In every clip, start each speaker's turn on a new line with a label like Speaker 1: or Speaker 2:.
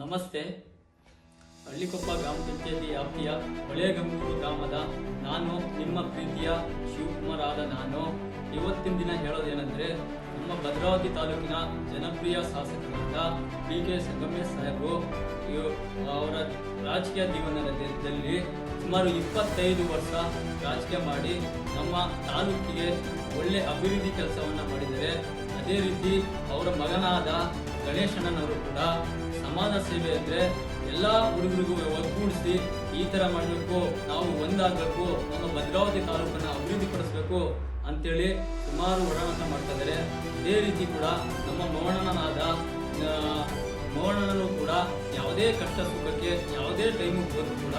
Speaker 1: ನಮಸ್ತೆ. ಹಳ್ಳಿಕೊಪ್ಪ ಗ್ರಾಮ ಪಂಚಾಯತಿ ವ್ಯಾಪ್ತಿಯ ಗ್ರಾಮದ ನಾನು, ನಿಮ್ಮ ಪ್ರೀತಿಯ ಶಿವಕುಮಾರ್ ಆದ ನಾನು. ಇವತ್ತಿನ ದಿನ ಹೇಳೋದೇನೆಂದರೆ, ನಮ್ಮ ಭದ್ರಾವತಿ ತಾಲೂಕಿನ ಜನಪ್ರಿಯ ಶಾಸಕರಾದ ಪಿ ಕೆ ಸಂಗಮೇಶ್ ಸಾಹೇಬರು ಅವರ ರಾಜಕೀಯ ಜೀವನದಲ್ಲಿ ಸುಮಾರು ಇಪ್ಪತ್ತೈದು ವರ್ಷ ರಾಜಕೀಯ ಮಾಡಿ ನಮ್ಮ ತಾಲೂಕಿಗೆ ಒಳ್ಳೆ ಅಭಿವೃದ್ಧಿ ಕೆಲಸವನ್ನು ಮಾಡಿದರೆ ಅದೇ ರೀತಿ ಅವರ ಮಗನಾದ ಗಣೇಶಣ್ಣನವರು ಕೂಡ ಸಮಾಜ ಸೇವೆ ಅಂದ್ರೆ ಎಲ್ಲ ಹುಡುಗರಿಗೂ ಒಗ್ಗೂಡಿಸಿ ಈ ತರ ಮಾಡಬೇಕು, ನಾವು ಒಂದಾಗಬೇಕು, ನಮ್ಮ ಭದ್ರಾವತಿ ತಾಲೂಕನ್ನ ಅಭಿವೃದ್ಧಿ ಪಡಿಸಬೇಕು ಅಂತೇಳಿ ಸುಮಾರು ಒಡನಾಟ ಮಾಡ್ತಾ ಇದ್ದಾರೆ. ಇದೇ ರೀತಿ ಕೂಡ ನಮ್ಮ ಮೋಹನನಾದ ಮೋಹನನು ಕೂಡ ಯಾವುದೇ ಕಷ್ಟ ಸುಖಕ್ಕೆ, ಯಾವುದೇ ಟೈಮು ಹೋದ್ರು ಕೂಡ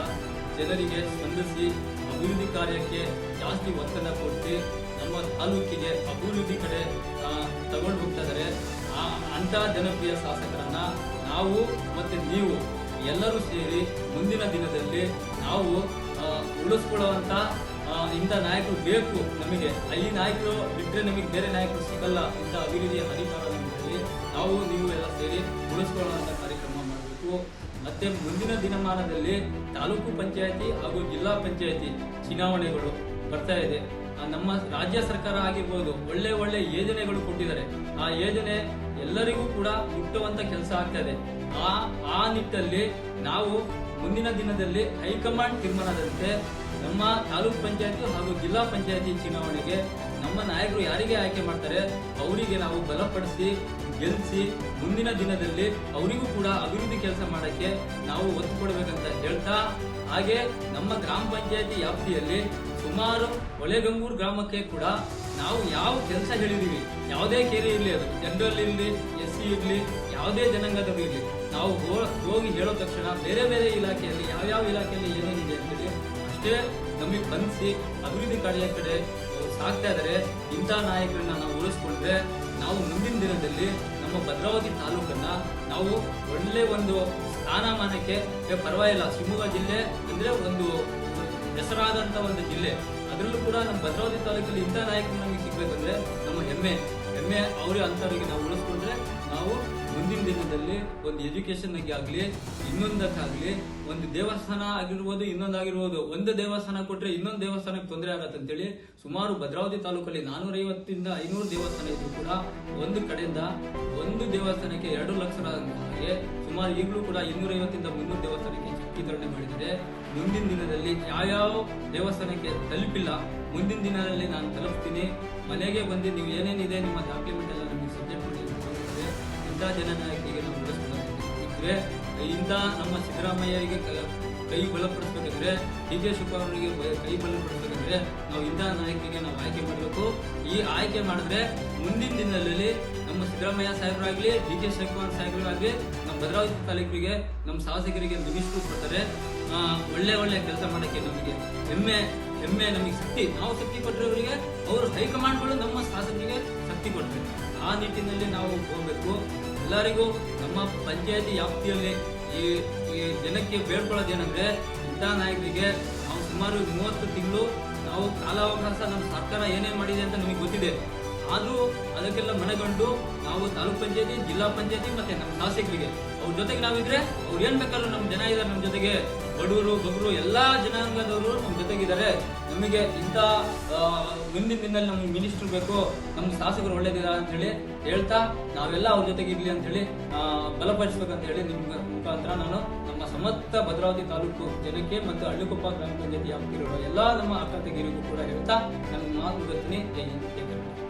Speaker 1: ಜನರಿಗೆ ಸ್ಪಂದಿಸಿ ಅಭಿವೃದ್ಧಿ ಕಾರ್ಯಕ್ಕೆ ಜಾಸ್ತಿ ಒತ್ತನ್ನು ಕೊಟ್ಟು ನಮ್ಮ ತಾಲೂಕಿಗೆ ಅಭಿವೃದ್ಧಿ ಕಡೆ ತಗೊಂಡು ಹೋಗ್ತಾ ಇದ್ದಾರೆ. ಅಂತ ಜನಪ್ರಿಯ ಶಾಸಕರನ್ನ ನಾವು ಮತ್ತೆ ನೀವು ಎಲ್ಲರೂ ಸೇರಿ ಮುಂದಿನ ದಿನದಲ್ಲಿ ನಾವು ಉಳಿಸ್ಕೊಳ್ಳುವಂಥ ಇಂಥ ನಾಯಕರು ಬೇಕು ನಮಗೆ. ಅಲ್ಲಿ ನಾಯಕರು ಬಿಟ್ಟರೆ ನಮಗೆ ಬೇರೆ ನಾಯಕರು ಸಿಗಲ್ಲ ಇಂಥ ಅಭಿವೃದ್ಧಿಯ ಹರಿಕಾರದಲ್ಲಿ ನಾವು, ನೀವು ಎಲ್ಲ ಸೇರಿ ಉಳಿಸ್ಕೊಳ್ಳುವಂತ ಕಾರ್ಯಕ್ರಮ ಮಾಡಬೇಕು. ಮತ್ತೆ ಮುಂದಿನ ದಿನಮಾನದಲ್ಲಿ ತಾಲೂಕು ಪಂಚಾಯತಿ ಹಾಗೂ ಜಿಲ್ಲಾ ಪಂಚಾಯತಿ ಚುನಾವಣೆಗಳು ಬರ್ತಾ ಇದೆ. ನಮ್ಮ ರಾಜ್ಯ ಸರ್ಕಾರ ಆಗಿರ್ಬೋದು, ಒಳ್ಳೆ ಒಳ್ಳೆ ಯೋಜನೆಗಳು ಕೊಟ್ಟಿದ್ದಾರೆ. ಆ ಯೋಜನೆ ಎಲ್ಲರಿಗೂ ಕೂಡ ಮುಟ್ಟುವಂತ ಕೆಲಸ ಆಗ್ತದೆ ಆ ಆ ನಿಟ್ಟಲ್ಲಿ ನಾವು ಮುಂದಿನ ದಿನದಲ್ಲಿ ಹೈಕಮಾಂಡ್ ತೀರ್ಮಾನದಂತೆ ನಮ್ಮ ತಾಲೂಕ್ ಪಂಚಾಯತಿ ಹಾಗೂ ಜಿಲ್ಲಾ ಪಂಚಾಯತಿ ಚುನಾವಣೆಗೆ ನಮ್ಮ ನಾಯಕರು ಯಾರಿಗೆ ಆಯ್ಕೆ ಮಾಡ್ತಾರೆ, ಅವರಿಗೆ ನಾವು ಬಲಪಡಿಸಿ ಗೆಲ್ಲಿಸಿ ಮುಂದಿನ ದಿನದಲ್ಲಿ ಅವರಿಗೂ ಕೂಡ ಅಭಿವೃದ್ಧಿ ಕೆಲಸ ಮಾಡಕ್ಕೆ ನಾವು ಒತ್ತು ಕೊಡಬೇಕಂತ ಹೇಳ್ತಾ, ಹಾಗೆ ನಮ್ಮ ಗ್ರಾಮ ಪಂಚಾಯತಿ ವ್ಯಾಪ್ತಿಯಲ್ಲಿ ಸುಮಾರು ಹೊಳೆಗಂಗೂರು ಗ್ರಾಮಕ್ಕೆ ಕೂಡ ನಾವು ಯಾವ ಕೆಲಸ ಹೇಳಿದೀವಿ ಯಾವುದೇ ಕೇರಿ ಇರಲಿ ಅದು ಜನರಲ್ ಇರಲಿ ಎಸ್ ಸಿ ಇರಲಿ, ಯಾವುದೇ ಜನಾಂಗದವರು ಇರಲಿ, ನಾವು ಹೋಗಿ ಹೇಳೋ ತಕ್ಷಣ ಬೇರೆ ಬೇರೆ ಇಲಾಖೆಯಲ್ಲಿ, ಯಾವ್ಯಾವ ಇಲಾಖೆಯಲ್ಲಿ ಏನೇನಿದೆ ಅಂತೇಳಿ ಅಷ್ಟೇ ನಮಗೆ ಬಂಧಿಸಿ ಅಭಿವೃದ್ಧಿ ಕಾರ್ಯ ಕಡೆ ಸಾಕ್ತಾ ಇದ್ದಾರೆ. ಇಂಥ ನಾಯಕರನ್ನ ನಾವು ಉಳಿಸ್ಕೊಂಡ್ರೆ ನಾವು ಮುಂದಿನ ದಿನದಲ್ಲಿ ನಮ್ಮ ಭದ್ರಾವತಿ ತಾಲೂಕನ್ನ ನಾವು ಒಳ್ಳೆ ಒಂದು ಸ್ಥಾನಮಾನಕ್ಕೆ ಪರವಾಗಿಲ್ಲ, ಶಿವಮೊಗ್ಗ ಜಿಲ್ಲೆ ಅಂದರೆ ಒಂದು ಹೆಸರಾದಂತ ಒಂದು ಜಿಲ್ಲೆ. ಅದರಲ್ಲೂ ಕೂಡ ನಮ್ಮ ಭದ್ರಾವತಿ ತಾಲೂಕಲ್ಲಿ ಇಂಥ ನಾಯಕರು ನಮಗೆ ಸಿಗ್ಬೇಕಂದ್ರೆ ನಮ್ಮ ಹೆಮ್ಮೆ. ಹೆಮ್ಮೆ ಅವರೇ ಅಂಥವ್ರಿಗೆ ನಾವು ಉಳಿಸ್ಕೊಂಡ್ರೆ ನಾವು ಮುಂದಿನ ದಿನದಲ್ಲಿ ಒಂದು ಎಜುಕೇಶನ್ ಆಗಲಿ ಇನ್ನೊಂದಕ್ಕಾಗಲಿ ಒಂದು ದೇವಸ್ಥಾನ ಆಗಿರ್ಬೋದು ಇನ್ನೊಂದಾಗಿರ್ಬೋದು ಒಂದು ದೇವಸ್ಥಾನ ಕೊಟ್ಟರೆ ಇನ್ನೊಂದು ದೇವಸ್ಥಾನಕ್ಕೆ ತೊಂದರೆ ಆಗತ್ತೆ ಅಂತೇಳಿ ಸುಮಾರು ಭದ್ರಾವತಿ ತಾಲೂಕಲ್ಲಿ ನಾನೂರೈವತ್ತಿಂದ ಐನೂರು ದೇವಸ್ಥಾನ ಇದ್ದರೂ ಕೂಡ ಒಂದು ಕಡೆಯಿಂದ ಒಂದು ದೇವಸ್ಥಾನಕ್ಕೆ ಎರಡು ಲಕ್ಷ ಹಾಗೆ ಸುಮಾರು ಈಗಲೂ ಕೂಡ ಇನ್ನೂರೈವತ್ತಿಂದ ಮುನ್ನೂರು ದೇವಸ್ಥಾನಕ್ಕೆ ಚಿತ್ರೀಕರಣ ಮಾಡಿದ್ದಾರೆ. ಮುಂದಿನ ದಿನದಲ್ಲಿ ಯಾವ್ಯಾವ ದೇವಸ್ಥಾನಕ್ಕೆ ತಲುಪಿಲ್ಲ, ಮುಂದಿನ ದಿನದಲ್ಲಿ ನಾನು ತಲುಪ್ತೀನಿ. ಮನೆಗೆ ಬಂದು ನೀವು ಏನೇನಿದೆ, ನಿಮ್ಮ ಡಾಕ್ಯುಮೆಂಟ್ ಎಲ್ಲ ನಮಗೆ ಸಬ್ಜೆಕ್ಟ್ ಮಾಡಿ. ಇಂಥ ಜನನಾಯಕಿಗೆ ನಾವು ಉಳಿಸ್ಕೊಂಡಿದ್ರೆ ಇಂಥ ನಮ್ಮ ಸಿದ್ದರಾಮಯ್ಯರಿಗೆ ಕ- ಬಲಪಡಿಸ್ಬೇಕಂದ್ರೆ ಡಿ ಕೆ ಶಿವಕುಮಾರ್ಗೆ ಬ- ಕೈ ಬಲಪಡಿಸ್ಬೇಕಂದ್ರೆ ನಾವು ಇಂಥ ನಾಯಕಿಗೆ ನಾವು ಆಯ್ಕೆ ಮಾಡಬೇಕು. ಈ ಆಯ್ಕೆ ಮಾಡಿದ್ರೆ ಮುಂದಿನ ದಿನದಲ್ಲಿ ನಮ್ಮ ಸಿದ್ದರಾಮಯ್ಯ ಸಾಹೇಬರಾಗಲಿ ಡಿ ಕೆ ಶಿವಕುಮಾರ್ ಸಾಹೇಬರಾಗಲಿ ಭದ್ರಾವತಿ ತಾಲೂಕಿಗೆ ನಮ್ಮ ಶಾಸಕರಿಗೆ ಮಿನಿಸ್ಟ್ರು ಕೊಡ್ತಾರೆ ಒಳ್ಳೆ ಒಳ್ಳೆ ಕೆಲಸ ಮಾಡೋಕ್ಕೆ ನಮಗೆ ಹೆಮ್ಮೆ ಹೆಮ್ಮೆ ನಮಗೆ ಶಕ್ತಿ. ನಾವು ಶಕ್ತಿ ಕೊಟ್ಟಿರೋರಿಗೆ ಅವರು ಹೈಕಮಾಂಡ್ಗಳು ನಮ್ಮ ಶಾಸಕರಿಗೆ ಶಕ್ತಿ ಕೊಡ್ತಾರೆ. ಆ ನಿಟ್ಟಿನಲ್ಲಿ ನಾವು ಹೋಗಬೇಕು. ಎಲ್ಲರಿಗೂ ನಮ್ಮ ಪಂಚಾಯತಿ ವ್ಯಾಪ್ತಿಯಲ್ಲಿ ಈ ಈ ಜನಕ್ಕೆ ಬೇಡ್ಕೊಳ್ಳೋದೇನೆಂದ್ರೆ ಇಂಥ ನಾಯಕರಿಗೆ ನಾವು ಸುಮಾರು ಮೂವತ್ತು ತಿಂಗಳು ನಾವು ಕಾಲಾವಕಾಶ ನಮ್ಮ ಸರ್ಕಾರ ಏನೇನು ಮಾಡಿದೆ ಅಂತ ನಮಗೆ ಗೊತ್ತಿದೆ. ಆದ್ರೂ ಅದಕ್ಕೆಲ್ಲ ಮನಗಂಡು ನಾವು ತಾಲೂಕ್ ಪಂಚಾಯತಿ, ಜಿಲ್ಲಾ ಪಂಚಾಯತಿ ಮತ್ತೆ ನಮ್ಮ ಶಾಸಕರಿಗೆ. ಅವ್ರ ಜೊತೆಗೆ ನಾವಿದ್ರೆ ಅವ್ರು ಏನ್ ಬೇಕಾದ್ರೂ ನಮ್ಮ ಜನ ಇದ್ದಾರೆ ನಮ್ಮ ಜೊತೆಗೆ. ಬಡವರು ಬಗ್ರು ಎಲ್ಲಾ ಜನಾಂಗದವರು ನಮ್ಮ ಜೊತೆಗಿದ್ದಾರೆ ನಮಗೆ ಇಂಥ ಮುಂದಿನ ದಿನದಲ್ಲಿ ನಮ್ಗೆ ಮಿನಿಸ್ಟರ್ ಬೇಕು, ನಮ್ಗೆ ಶಾಸಕರು ಒಳ್ಳೇದಿದ್ದಾರೆ ಅಂತ ಹೇಳಿ ಹೇಳ್ತಾ ನಾವೆಲ್ಲ ಅವ್ರ ಜೊತೆಗೆ ಇರ್ಲಿ ಅಂತ ಹೇಳಿ ಬಲಪಡಿಸ್ಬೇಕಂತ ಹೇಳಿ ನಿಮ್ಮ ಮುಖಾಂತರ ನಾನು ನಮ್ಮ ಸಮಸ್ತ ಭದ್ರಾವತಿ ತಾಲೂಕು ಜನಕ್ಕೆ ಮತ್ತು ಹಳ್ಳಿಕೊಪ್ಪ ಗ್ರಾಮ ಪಂಚಾಯತಿ ವ್ಯಾಪ್ತಿರುವ ಎಲ್ಲ ನಮ್ಮ ಅಕ್ಕ ಕೂಡ ಹೇಳ್ತಾ ನನ್ನ ಮಾತು ಬರ್ತೀನಿ